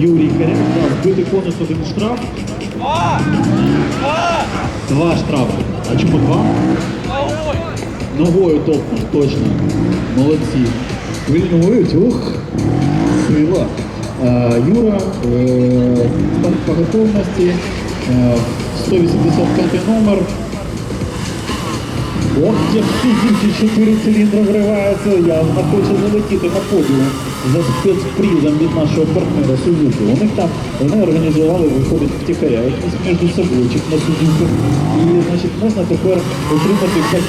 Юрій Каряк. Да, збитий конус один штраф. Два штрафи. А чому два? Ногою топнув, точно. Молодці. Вильнують, ух, сила. Юра, е, по готовності, е, 185 номер. Ох, як ці чотири циліндри вриваються, явно хоче залетіти на подіум за спецпризом від нашого партнера Сузуки. У них там вони організували, виходить втіхаря, якісь між собойчик на Сузуку. І значить можна тепер отримати пакет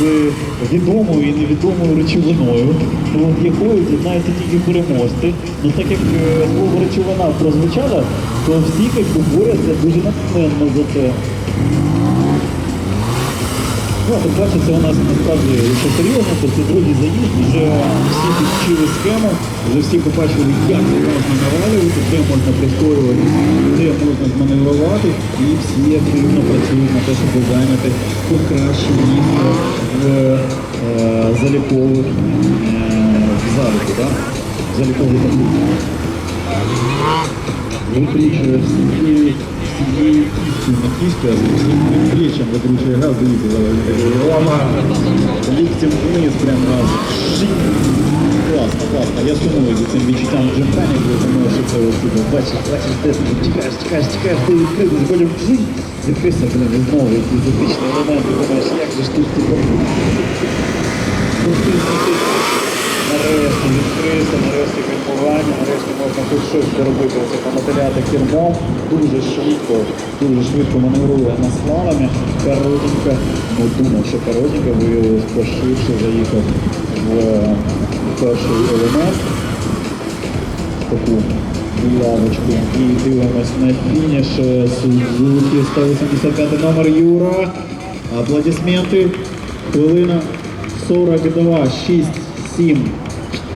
з відомою і невідомою речовиною, от якою дізнаються тільки переможці. Ну так як е, слово речовина прозвучало, то всі як борються дуже натхненно за це. Ну, по-перше, це у нас насправді, якщо серйозно, то це другий заїзд, вже всі підчили схему, вже всі побачили, як це можна навалювати, де можна прискорювати, де можна зманеврувати, і всі активно працюють на те, щоб зайняти покраще місце в е, залікових е, заліку, так? В заліковій таблиці. Викричує всією всією кістю на кістю, а всім плечем викручує газ, дивіться, зараз. Лама. Ліктем вниз прям раз. Жик. Класно, класно. Я сумую за цим відчуттям джемпані, коли ти можеш це ось типу, бачиш, бачиш, де ти тікаєш, тікаєш, тікаєш, ти відкритий, потім жик. Відкрився, блин, і знову якийсь затичний елемент, ти думаєш, як же ж тут. Крутись, крутись. Нарешті відкрився, нарешті кайфування, нарешті можна хоч щось доробити. Оце помотиляти кермом дуже швидко, дуже швидко маневрує на слалами. Коротенько, ну думав, що коротенько виявилось поширше, заїхав в е, перший елемент. Таку лавочку. І дивимось на фініш Сузуки 185 номер Юра. Аплодисменти. Хвилина 42, 6, 7,